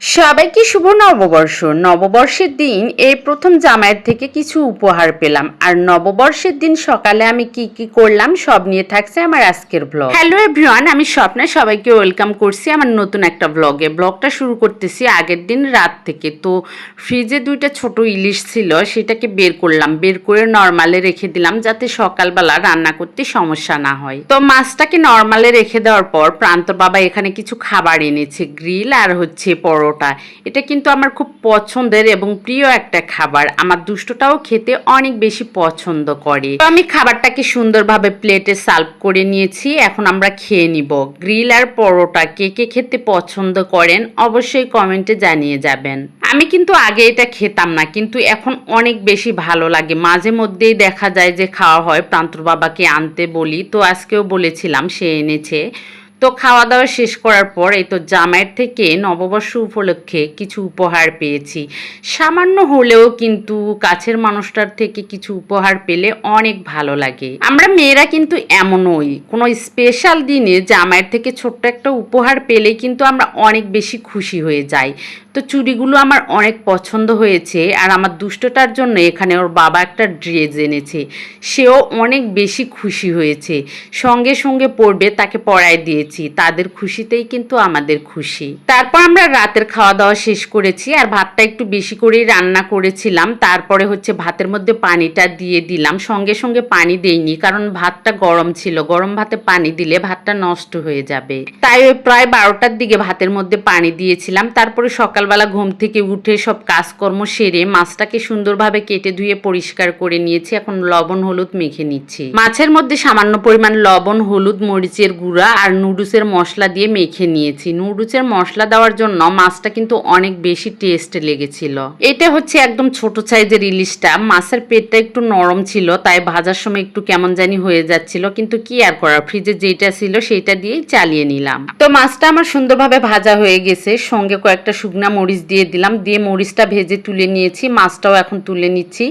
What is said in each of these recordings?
সবাইকে শুভ নববর্ষ। নববর্ষের দিন এই প্রথম জামাইয়ের থেকে কিছু উপহার পেলাম। আর নববর্ষের দিন সকালে আমি কি কি করলাম সব নিয়ে থাকছে আমার আজকের ব্লগ হ্যালো এভরিওয়ান আমি স্বপ্না, সবাইকে ওয়েলকাম করছি আমার নতুন একটা ব্লগে ব্লগটা শুরু করতেছি আগের দিন রাত থেকে। তো ফ্রিজে দুইটা ছোট ইলিশ ছিল, সেটাকে বের করলাম। বের করে নর্মালে রেখে দিলাম যাতে সকালবেলা রান্না করতে সমস্যা না হয়। তো মাছটাকে নর্মালে রেখে দেওয়ার পর প্রান্ত বাবা এখানে কিছু খাবার এনেছে। গ্রিল আর হচ্ছে পরোটা, এটা কিন্তু আমার খুব পছন্দের এবং প্রিয় একটা খাবার। আমার দুষ্টটাও খেতে অনেক বেশি পছন্দ করে। তো আমি খাবারটাকে সুন্দরভাবে প্লেটে সার্ভ করে নিয়েছি। এখন আমরা খেয়ে নিব। গ্রিল আর পরোটা কে কে খেতে পছন্দ করেন অবশ্যই কমেন্টে জানিয়ে যাবেন। আমি কিন্তু আগে এটা খেতাম না, কিন্তু এখন অনেক বেশি ভালো লাগে। মাঝে মধ্যেই দেখা যায় যে খাওয়া হয়, প্রান্তর বাবাকে আনতে বলি। তো আজকেও বলেছিলাম, সে এনেছে। তো খাওয়া দাওয়া শেষ করার পর এই তো জামাইয়ের থেকে নববর্ষ উপলক্ষে কিছু উপহার পেয়েছি। সামান্য হলেও কিন্তু কাছের মানুষটার থেকে কিছু উপহার পেলে অনেক ভালো লাগে। আমরা মেয়েরা কিন্তু এমনই। কোনো স্পেশাল দিনে জামাইয়ের থেকে ছোট্ট একটা উপহার পেলে কিন্তু আমরা অনেক বেশি খুশি হয়ে যাই। তো চুড়িগুলো আমার অনেক পছন্দ হয়েছে আর আমার দুষ্টটার জন্য এখানে ওর বাবা একটা ড্রেস এনেছে। সেও অনেক বেশি খুশি হয়েছে। সঙ্গে সঙ্গে পড়বে তাকে পড়ায় দিয়েছি। তাদের খুশিতেই কিন্তু আমাদের খুশি। তারপর আমরা রাতের খাওয়া দাওয়া শেষ করেছি আর ভাতটা একটু বেশি করেই রান্না করেছিলাম। তারপরে হচ্ছে ভাতের মধ্যে পানিটা দিয়ে দিলাম। সঙ্গে সঙ্গে পানি দেইনি কারণ ভাতটা গরম ছিল। গরম ভাতে পানি দিলে ভাতটা নষ্ট হয়ে যাবে। তাই ওই প্রায় বারোটার দিকে ভাতের মধ্যে পানি দিয়েছিলাম। তারপরে সকালবেলা ঘুম থেকে উঠে সব কাজকর্ম সেরে মাছটাকে সুন্দরভাবে কেটে ধুয়ে পরিষ্কার করে নিয়েছি। এখন লবণ, হলুদ মেখে নিচ্ছি। মাছের মধ্যে সামান্য পরিমাণ লবণ, হলুদ, মরিচের গুঁড়া আর নুডলসের মশলা দিয়ে মেখে নিয়েছি। নুডলসের মশলা দেওয়ার জন্য মাছটা কিন্তু অনেক বেশি টেস্ট লেগেছিল। এটা হচ্ছে একদম ছোট সাইজের ইলিশটা। মাছের পেটটা একটু নরম ছিল, তাই ভাজার সময় একটু কেমন জানি হয়ে যাচ্ছিল, কিন্তু কি আর করার? ফ্রিজে যেটা ছিল সেটা দিয়েই চালিয়ে নিলাম। তো মাছটা আমার সুন্দরভাবে ভাজা হয়ে গেছে। সঙ্গে কয়েকটা শুকনা মরিচ দিয়ে দিলাম। দিয়ে মরিচটা ভেজে তুলে নিয়েছি। মাছটাও এখন তুলে নিচ্ছি।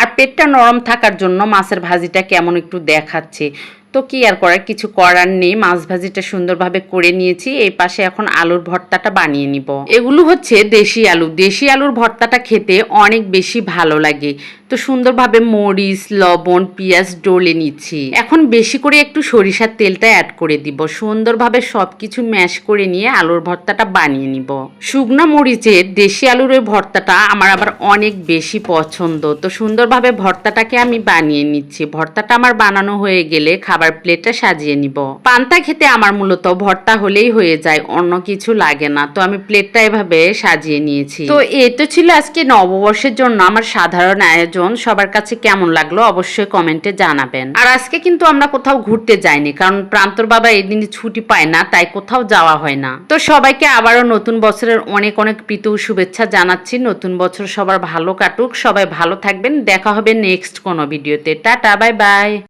আর পেটটা নরম থাকার জন্য মাছের ভাজিটা কেমন একটু দেখাচ্ছে। তো কি আর করার? কিছু করার নেই। মাছ ভাজিটা সুন্দরভাবে করে নিয়েছি। এই পাশে এখন আলুর ভর্তাটা বানিয়ে নিব। এগুলো হচ্ছে দেশি আলু। দেশি আলুর ভর্তাটা খেতে অনেক বেশি ভালো লাগে। তো সুন্দরভাবে মরিচ, লবণ, পেঁয়াজ ডলে নিচ্ছি। এখন বেশি করে একটু সরিষার তেলটা অ্যাড করে দিব। সুন্দরভাবে সব কিছু ম্যাশ করে নিয়ে আলুর ভর্তাটা বানিয়ে নিব। শুকনো মরিচের দেশি আলুর ওই ভর্তাটা আমার আবার অনেক বেশি পছন্দ। তো সুন্দরভাবে ভর্তাটাকে আমি বানিয়ে নিচ্ছি। ভর্তাটা আমার বানানো হয়ে গেলে খাবার প্লেটটা সাজিয়ে নিব। পান্তা খেতে আমার মূলত ভর্তা হলেই হয়ে যায়, অন্য কিছু লাগে না। তো আমি প্লেটটা এভাবে সাজিয়ে নিয়েছি। তো এটা ছিল আজকে নববর্ষের জন্য আমার সাধারণ আয়োজন। সবার কাছে কেমন লাগল অবশ্যই কমেন্টে জানাবেন। আর আজকে কিন্তু আমরা কোথাও ঘুরতে যাইনি, কারণ প্রান্তর বাবা এদিন ছুটি পায় না, তাই কোথাও যাওয়া হয় না। তো সবাইকে আবারও নতুন বছরের অনেক অনেক প্রীতি শুভেচ্ছা জানাচ্ছি। নতুন বছর সবার ভালো কাটুক। সবাই ভালো থাকবেন। দেখা হবে নেক্সট কোনো ভিডিওতে। Tata bye bye